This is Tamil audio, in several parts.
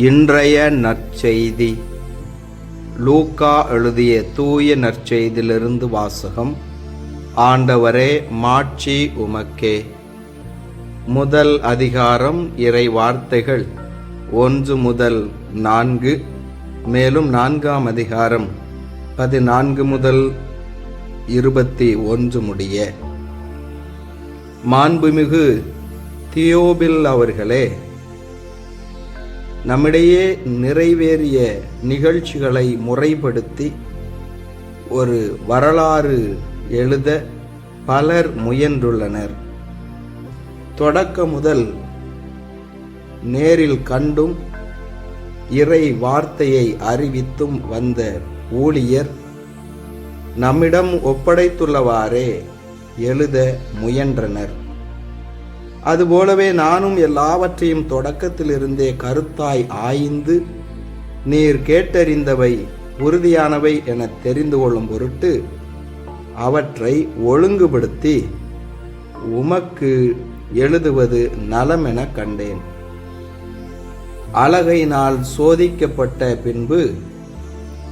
இன்றைய நற்செய்தி. லூக்கா எழுதிய தூய நற்செய்தியிலிருந்து வாசகம். ஆண்டவரே மாட்சி உமக்கே. முதல் அதிகாரம் இறை வார்த்தைகள் ஒன்று முதல் நான்கு மேலும் நான்காம் அதிகாரம் பதினான்கு முதல் இருபத்தி ஒன்று முடிய. மாண்புமிகு தியோபில் அவர்களே நம்மிடையே நிறைவேறிய நிகழ்ச்சிகளை முறைப்படுத்தி ஒரு வரலாறு எழுத பலர் முயன்றுள்ளனர். தொடக்க முதல் நேரில் கண்டும் இறை வார்த்தையை அறிவித்தும் வந்த ஊழியர் நம்மிடம் ஒப்படைத்துள்ளவாறே எழுத முயன்றனர். அதுபோலவே நானும் எல்லாவற்றையும் தொடக்கத்திலிருந்தே கருத்தாய் ஆய்ந்து நீர் கேட்டறிந்தவை உறுதியானவை என தெரிந்து கொள்ளும் பொருட்டு அவற்றை ஒழுங்குபடுத்தி உமக்கு எழுதுவது நலமென கண்டேன். அழகையினால் சோதிக்கப்பட்ட பின்பு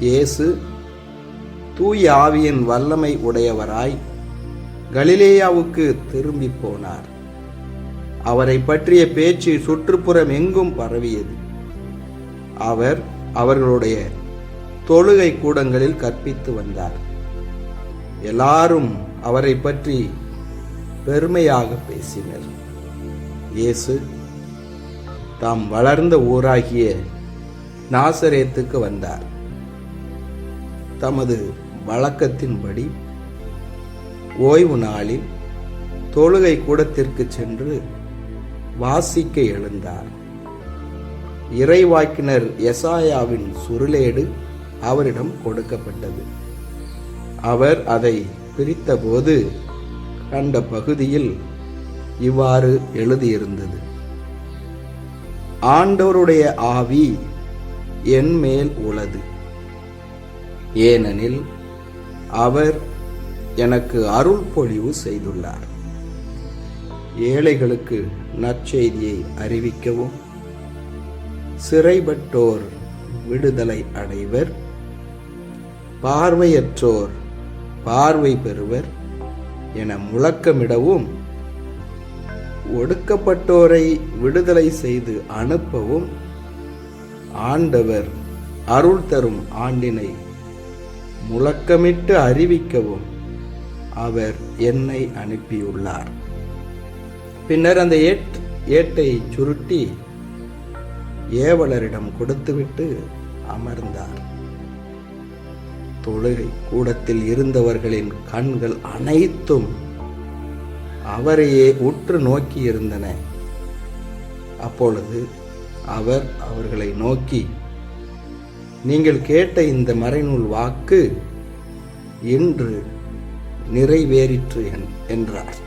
இயேசு தூய ஆவியின் வல்லமை உடையவராய் கலிலேயாவுக்கு திரும்பி போனார். அவரை பற்றிய பேச்சு சுற்றுப்புறம் எங்கும் பரவியது. அவர் அவர்களுடைய தொழுகை கூடங்களில் கற்பித்து வந்தார். எல்லாரும் அவரை பற்றி பெருமையாக பேசினர். இயேசு தாம் வளர்ந்த ஊராகிய நாசரேத்துக்கு வந்தார். தமது வழக்கத்தின்படி ஓய்வு நாளில் தொழுகை கூடத்திற்கு சென்று வாசிக்க எழுந்தார். இறைவாக்கினர் எசாயாவின் சுருளேடு அவரிடம் கொடுக்கப்பட்டது. அவர் அதை பிரித்தபோது கண்ட பகுதியில் இவ்வாறு எழுதியிருந்தது. ஆண்டவருடைய ஆவி என் மேல் உளது. ஏனெனில் அவர் எனக்கு அருள் பொழிவு செய்துள்ளார். ஏழைகளுக்கு நற்செய்தியை அறிவிக்கவும். சிறைப்பட்டோர் விடுதலை அடைவர். பார்வையற்றோர் பார்வை பெறுவர் என முழக்கமிடவும் ஒடுக்கப்பட்டோரை விடுதலை செய்து அனுப்பவும் ஆண்டவர் அருள் தரும் ஆண்டினை முழக்கமிட்டு அறிவிக்கவும் அவர் என்னை அனுப்பியுள்ளார். பின்னர் அந்த ஏட் ஏட்டை சுருட்டி ஏவலரிடம் கொடுத்துவிட்டு அமர்ந்தார். தொழுகை கூடத்தில் இருந்தவர்களின் கண்கள் அனைத்தும் அவரையே உற்று நோக்கி இருந்தன அப்பொழுது அவர் அவர்களை நோக்கி நீங்கள் கேட்ட இந்த மறைநூல் வாக்கு இன்று நிறைவேறிற்று என்- என்றார்.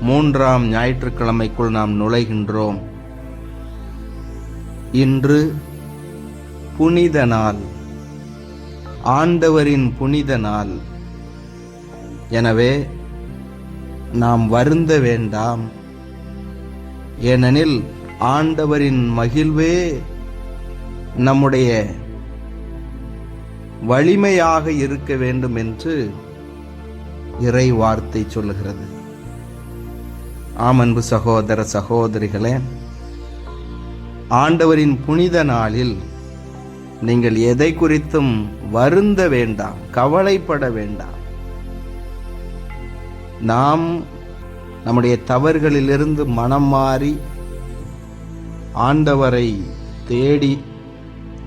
மூன்றாம் ஞாயிற்றுக்கிழமைக்குள் நாம் நுழைகின்றோம். இன்று புனித நாள். ஆண்டவரின் புனித நாள். எனவே நாம் வருந்த வேண்டாம். ஏனெனில் ஆண்டவரின் மகிழ்வே நம்முடைய வலிமையாக இருக்க வேண்டும் என்று இறை வார்த்தை சொல்லுகிறது. ஆம் அன்பு சகோதர சகோதரிகளே ஆண்டவரின் புனித நாளில் நீங்கள் எதை குறித்தும் வருந்த வேண்டாம் கவலைப்பட வேண்டாம். நாம் நம்முடைய தவறுகளிலிருந்து மனம் மாறி ஆண்டவரை தேடி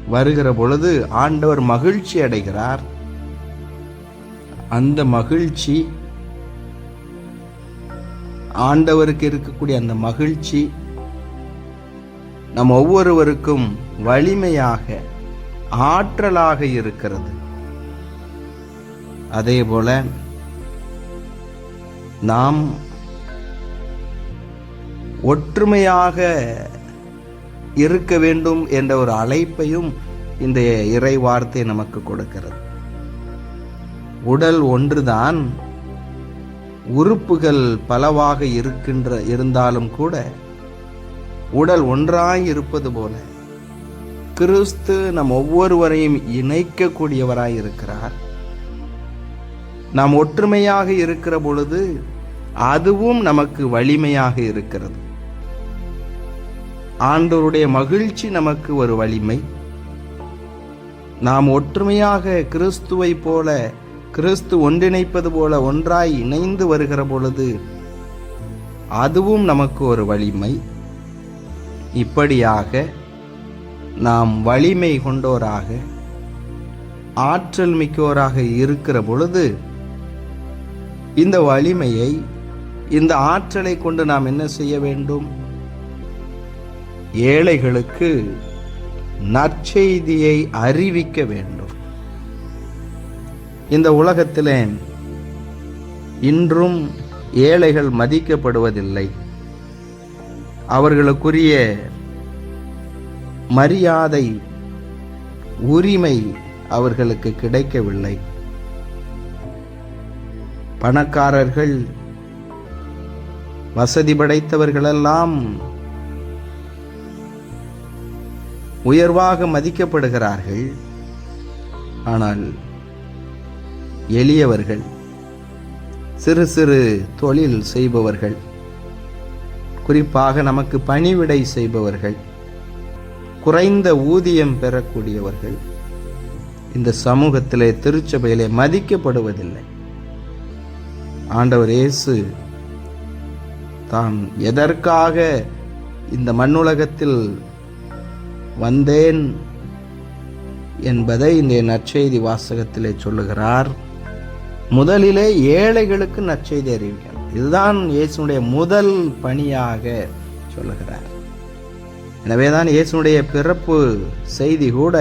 வருகிற பொழுது ஆண்டவர் மகிழ்ச்சி அடைகிறார். அந்த மகிழ்ச்சி ஆண்டவருக்கு இருக்கக்கூடிய அந்த மகிழ்ச்சி நம் ஒவ்வொருவருக்கும் வலிமையாக ஆற்றலாக இருக்கிறது. அதே போல நாம் ஒற்றுமையாக இருக்க வேண்டும் என்ற ஒரு அழைப்பையும் இந்த இறை வார்த்தை நமக்கு கொடுக்கிறது. உடல் ஒன்றுதான் உறுப்புகள் பலவாக இருக்கின்ற இருந்தாலும் கூட உடல் ஒன்றாய் இருப்பது போல கிறிஸ்து நம் ஒவ்வொருவரையும் இணைக்கக்கூடியவராய் இருக்கிறார். நாம் ஒற்றுமையாக இருக்கிற பொழுது அதுவும் நமக்கு வலிமையாக இருக்கிறது. ஆண்டோருடைய மகிழ்ச்சி நமக்கு ஒரு வலிமை. நாம் ஒற்றுமையாக கிறிஸ்துவை போல கிறிஸ்து ஒன்றிணைப்பது போல ஒன்றாய் இணைந்து வருகிற பொழுது அதுவும் நமக்கு ஒரு வலிமை. இப்படியாக நாம் வலிமை கொண்டோராக ஆற்றல் மிக்கோராக இருக்கிற பொழுது இந்த வலிமையை இந்த ஆற்றலை கொண்டு நாம் என்ன செய்ய வேண்டும்? ஏழைகளுக்கு நற்செய்தியை அறிவிக்க வேண்டும். இந்த உலகத்திலே இன்றும் ஏழைகள் மதிக்கப்படுவதில்லை. அவர்களுக்குரிய மரியாதை உரிமை அவர்களுக்கு கிடைக்கவில்லை. பணக்காரர்கள் வசதி படைத்தவர்களெல்லாம் உயர்வாக மதிக்கப்படுகிறார்கள். ஆனால் எளியவர்கள் சிறு சிறு தொழில் செய்பவர்கள் குறிப்பாக நமக்கு பணிவிடை செய்பவர்கள் குறைந்த ஊதியம் பெறக்கூடியவர்கள் இந்த சமூகத்திலே திருச்சபையிலே மதிக்கப்படுவதில்லை. ஆண்டவர் இயேசு தான் எதற்காக இந்த மண்ணுலகத்தில் வந்தேன் என்பதை இந்த நற்செய்தி வாசகத்திலே சொல்லுகிறார். முதலிலே ஏழைகளுக்கு நற்செய்தி அறிவிக்கணும். இதுதான் இயேசுனுடைய முதல் பணியாக சொல்லுகிறார். எனவேதான் இயேசுனுடைய பிறப்பு செய்தி கூட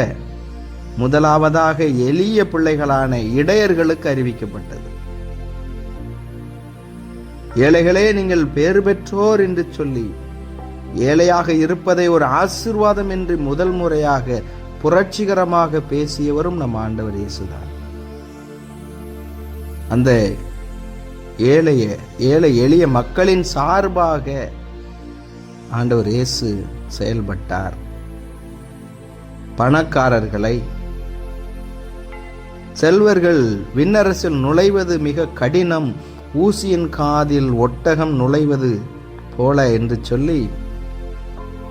முதலாவதாக எளிய பிள்ளைகளான இடையர்களுக்கு அறிவிக்கப்பட்டது. ஏழைகளே நீங்கள் பேறு பெற்றோர் என்று சொல்லி ஏழையாக இருப்பதை ஒரு ஆசிர்வாதம் என்று முதல் முறையாக புரட்சிகரமாக பேசியவரும் நம் ஆண்டவர் இயேசுதான். அந்த ஏழைய ஏழை எளிய மக்களின் சார்பாக ஆண்டவர் இயேசு செயல்பட்டார். பணக்காரர்களை செல்வர்கள் விண்ணரசில் நுழைவது மிக கடினம் ஊசியின் காதில் ஒட்டகம் நுழைவது போல என்று சொல்லி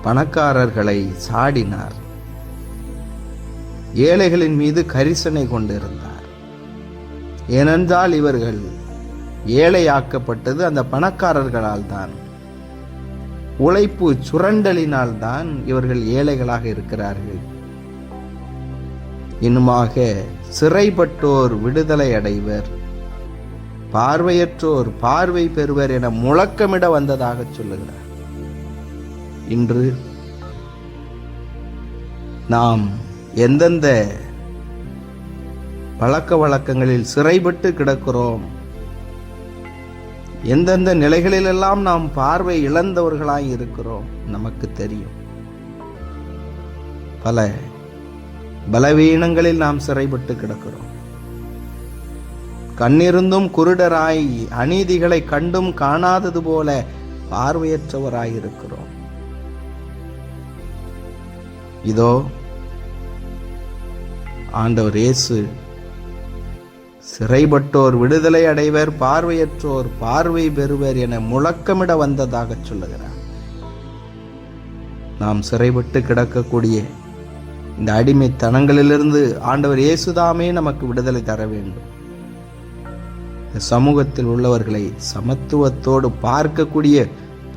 பணக்காரர்களை சாடினார். ஏழைகளின் மீது கரிசனை கொண்டிருந்தார். ஏனென்றால் இவர்கள் ஏழையாக்கப்பட்டது அந்த பணக்காரர்களால் தான் உழைப்பு சுரண்டலினால் தான் இவர்கள் ஏழைகளாக இருக்கிறார்கள். இன்னுமாக சிறைப்பட்டோர் விடுதலை அடைவர் பார்வையற்றோர் பார்வை பெறுவர் என முழக்கமிட வந்ததாக சொல்லுகிறார். இன்று நாம் எந்தெந்த பழக்க வழக்கங்களில் சிறைப்பட்டு கிடக்கிறோம். எந்தெந்த நிலைகளிலெல்லாம் நாம் பார்வை இழந்தவர்களாய் இருக்கிறோம் நமக்கு தெரியும். பல பலவீனங்களில் நாம் சிறைப்பட்டு கிடக்கிறோம். கண்ணிருந்தும் குருடராய் அநீதிகளை கண்டும் காணாதது போல பார்வையற்றவராய் இருக்கிறோம். இதோ ஆண்டவர் இயேசு சிறைப்பட்டோர் விடுதலை அடைவர் பார்வையற்றோர் பார்வை பெறுவர் என முழக்கமிட வந்ததாக சொல்லுகிறார். நாம் சிறைப்பட்டு கிடக்கக்கூடிய இந்த அடிமைத்தனங்களிலிருந்து ஆண்டவர் இயேசுதாமே நமக்கு விடுதலை தர வேண்டும். இந்த சமூகத்தில் உள்ளவர்களை சமத்துவத்தோடு பார்க்கக்கூடிய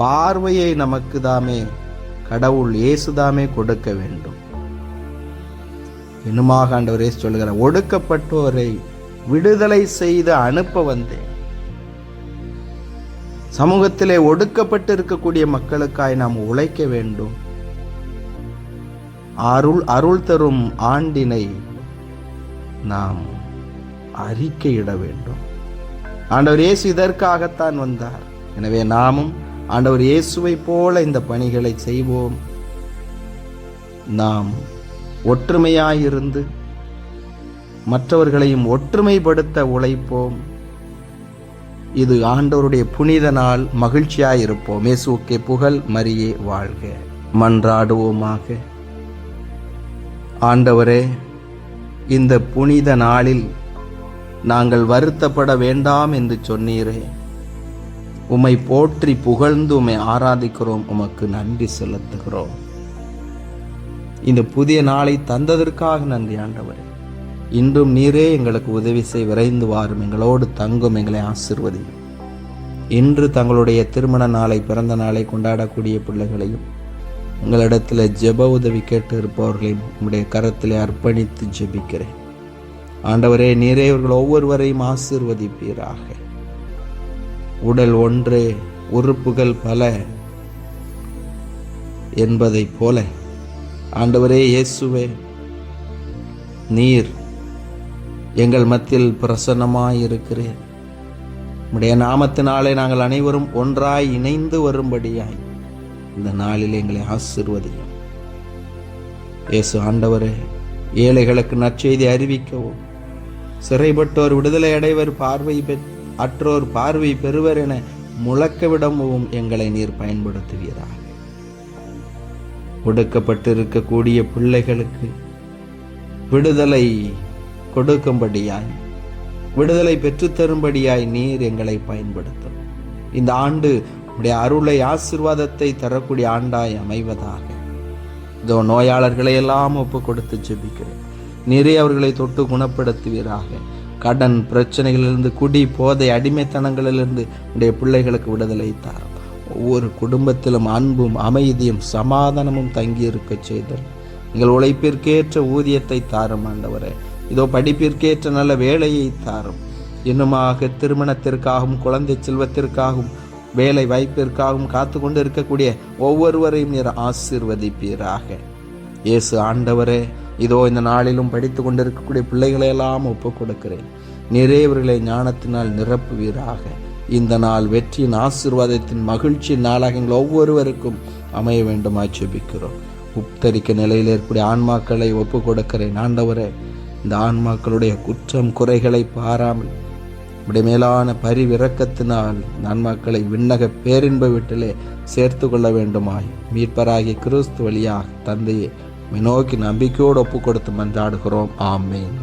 பார்வையை நமக்கு தாமே கடவுள் இயேசுதாமே கொடுக்க வேண்டும். இன்னுமாக ஆண்டவர் இயேசு சொல்லுகிறார் ஒடுக்கப்பட்டோரை விடுதலை செய்து அனுப்ப வந்தேன். சமூகத்திலே ஒடுக்கப்பட்டு இருக்கக்கூடிய மக்களுக்காய் நாம் உழைக்க வேண்டும். அருள் அருள் தரும் ஆண்டினை நாம் அறிக்கையிட வேண்டும். ஆண்டவர் இயேசு இதற்காகத்தான் வந்தார். எனவே நாமும் ஆண்டவர் இயேசுவை போல இந்த பணிகளை செய்வோம். நாம் ஒற்றுமையாயிருந்து மற்றவர்களையும் ஒற்றுமைப்படுத்த உழைப்போம். இது ஆண்டவருடைய புனித நாள் மகிழ்ச்சியாயிருப்போம். இயேசுக்கே புகழ் மரியே வாழ்க. மன்றாடுவோமாக. ஆண்டவரே இந்த புனித நாளில் நாங்கள் வருத்தப்பட வேண்டாம் என்று சொன்னீரே. உம்மை போற்றி புகழ்ந்து உம்மை ஆராதிக்கிறோம். உமக்கு நன்றி செலுத்துகிறோம். இந்த புதிய நாளை தந்ததற்காக நன்றி ஆண்டவரே. இன்றும் நீரே எங்களுக்கு உதவி செய் விரைந்து வாரும். எங்களோடு தங்கும் எங்களை ஆசிர்வதி இன்று தங்களுடைய திருமண நாளை பிறந்த நாளை கொண்டாடக்கூடிய பிள்ளைகளையும் உங்களிடத்தில் ஜெப உதவி கேட்டு இருப்பவர்களையும் உங்களுடைய கரத்திலே அர்ப்பணித்து ஜெபிக்கிறேன். ஆண்டவரே நீரே இவர்கள் ஒவ்வொருவரையும் ஆசிர்வதிப்பீராக. உடல் ஒன்று உறுப்புகள் பல என்பதைப் போல. ஆண்டவரே இயேசுவே நீர் எங்கள் மத்தியில் பிரசன்னமாயிருக்கிறீர். உடைய நாமத்தினாலே நாங்கள் அனைவரும் ஒன்றாய் இணைந்து வரும்படியாய் இந்த நாளில் எங்களை ஆசிர்வதியும் இயேசு ஆண்டவரே ஏழைகளுக்கு நற்செய்தி அறிவிக்கவும். சிறைப்பட்டோர் விடுதலை அடைவர் பார்வை பெற் அற்றோர் பார்வை பெறுவர் என முழக்க விடவும் எங்களை நீர் பயன்படுத்துவீராக. ஒடுக்கப்பட்டிருக்கக்கூடிய பிள்ளைகளுக்கு விடுதலை கொடுக்கும்படியாய் விடுதலை பெற்றுத்தரும்படியாய் நீர் எங்களை பயன்படுத்தும். இந்த ஆண்டு உடைய அருளை ஆசிர்வாதத்தை தரக்கூடிய ஆண்டாய் அமைவதாக. இதோ நோயாளர்களை எல்லாம் ஒப்பு கொடுத்து ஜெபிக்கிறேன். நிறைய அவர்களை தொட்டு குணப்படுத்துவீராக. கடன் பிரச்சனைகளிலிருந்து குடி போதை அடிமைத்தனங்களிலிருந்து உடைய பிள்ளைகளுக்கு விடுதலை தாரும். ஒவ்வொரு குடும்பத்திலும் அன்பும் அமைதியும் சமாதானமும் தங்கியிருக்க செய்தல். எங்கள் உழைப்பிற்கேற்ற ஊதியத்தை தாரும் ஆண்டவரே. இதோ படிப்பிற்கேற்ற நல்ல வேலையை தாரும். இன்னுமாக திருமணத்திற்காகவும் குழந்தை செல்வத்திற்காகவும் வேலை வாய்ப்பிற்காகவும் காத்து கொண்டு இருக்கக்கூடிய ஒவ்வொருவரையும் நீர் ஆசீர்வதிப்பீராக. இயேசு ஆண்டவரே இதோ இந்த நாளிலும் படித்து கொண்டிருக்கக்கூடிய பிள்ளைகளையெல்லாம் ஒப்புக் கொடுக்கிறேன் நிறையவர்களை ஞானத்தினால் நிரப்புவீராக. இந்த நாள் வெற்றியின் ஆசீர்வாதத்தின் மகிழ்ச்சியின் நாளாக எங்கள் ஒவ்வொருவருக்கும் அமைய வேண்டுமா ஜெபிக்கிறோம். உப்தரிக்க நிலையில் இருக்கக்கூடிய ஆன்மாக்களை ஒப்பு கொடுக்கிறேன் ஆண்டவரே இந்த ஆன்மாக்களுடைய குற்றம் குறைகளை பாராமல் உடைய மேலான பரிவிறக்கத்தினால் நன்மக்களை விண்ணக பேரின்ப வீட்டிலே சேர்த்து கொள்ள வேண்டுமாய். மீட்பராகிய கிறிஸ்து வழியாக தந்தையை நோக்கி நம்பிக்கையோடு ஒப்பு கொடுத்து மன்றாடுகிறோம். ஆமேன்.